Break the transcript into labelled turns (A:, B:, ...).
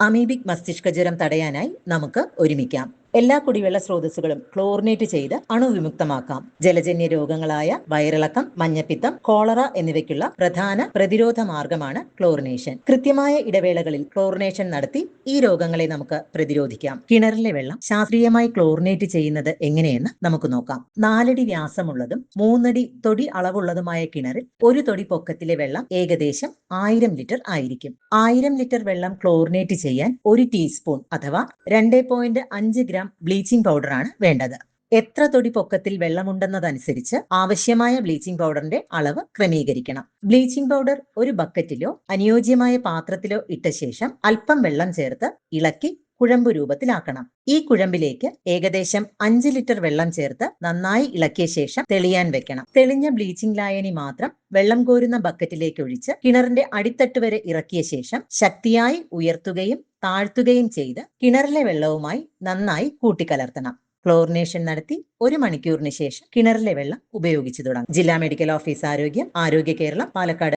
A: Amoebic മസ്തിഷ്ക ജ്വരം തടയാനായി നമുക്ക് ഒരുമിക്കാം. എല്ലാ കുടിവെള്ള സ്രോതസ്സുകളും ക്ലോറിനേറ്റ് ചെയ്ത് അണുവിമുക്തമാക്കാം. ജലജന്യ രോഗങ്ങളായ വയറിളക്കം മഞ്ഞപ്പിത്തം കോളറ എന്നിവയ്ക്കുള്ള പ്രധാന പ്രതിരോധ മാർഗമാണ് ക്ലോറിനേഷൻ. കൃത്യമായ ഇടവേളകളിൽ ക്ലോറിനേഷൻ നടത്തി ഈ രോഗങ്ങളെ നമുക്ക് പ്രതിരോധിക്കാം. കിണറിലെ വെള്ളം ശാസ്ത്രീയമായി ക്ലോറിനേറ്റ് ചെയ്യുന്നത് എങ്ങനെയെന്ന് നമുക്ക് നോക്കാം. നാലടി വ്യാസമുള്ളതും മൂന്നടി തൊടി അളവുള്ളതുമായ കിണറിൽ ഒരു തൊടി പൊക്കത്തിലെ വെള്ളം ഏകദേശം ആയിരം ലിറ്റർ ആയിരിക്കും. ആയിരം ലിറ്റർ വെള്ളം ക്ലോറിനേറ്റ് ചെയ്യാൻ ഒരു ടീസ്പൂൺ അഥവാ രണ്ട് അഞ്ച് ഗ്രാം ബ്ലീച്ചിംഗ് പൗഡറാണ് വേണ്ടത്. എത്ര തൊടി പൊക്കത്തിൽ വെള്ളമുണ്ടെന്നതനുസരിച്ച് ആവശ്യമായ ബ്ലീച്ചിംഗ് പൗഡറിന്റെ അളവ് ക്രമീകരിക്കണം. ബ്ലീച്ചിംഗ് പൗഡർ ഒരു ബക്കറ്റിലോ അനുയോജ്യമായ പാത്രത്തിലോ ഇട്ട ശേഷം അല്പം വെള്ളം ചേർത്ത് ഇളക്കി കുഴമ്പ് രൂപത്തിലാക്കണം. ഈ കുഴമ്പിലേക്ക് ഏകദേശം അഞ്ച് ലിറ്റർ വെള്ളം ചേർത്ത് നന്നായി ഇളക്കിയ ശേഷം തെളിയാൻ വെക്കണം. തെളിഞ്ഞ ബ്ലീച്ചിംഗ് ലായനി മാത്രം വെള്ളം കോരുന്ന ബക്കറ്റിലേക്ക് ഒഴിച്ച് കിണറിന്റെ അടിത്തട്ട് വരെ ഇറക്കിയ ശേഷം ശക്തിയായി ഉയർത്തുകയും താഴ്ത്തുകയും ചെയ്ത് കിണറിലെ വെള്ളവുമായി നന്നായി കൂട്ടിക്കലർത്തണം. ക്ലോറിനേഷൻ നടത്തി ഒരു മണിക്കൂറിന് ശേഷം കിണറിലെ വെള്ളം ഉപയോഗിച്ചു തുടങ്ങും. ജില്ലാ മെഡിക്കൽ ഓഫീസ് ആരോഗ്യം ആരോഗ്യ കേരളം പാലക്കാട്.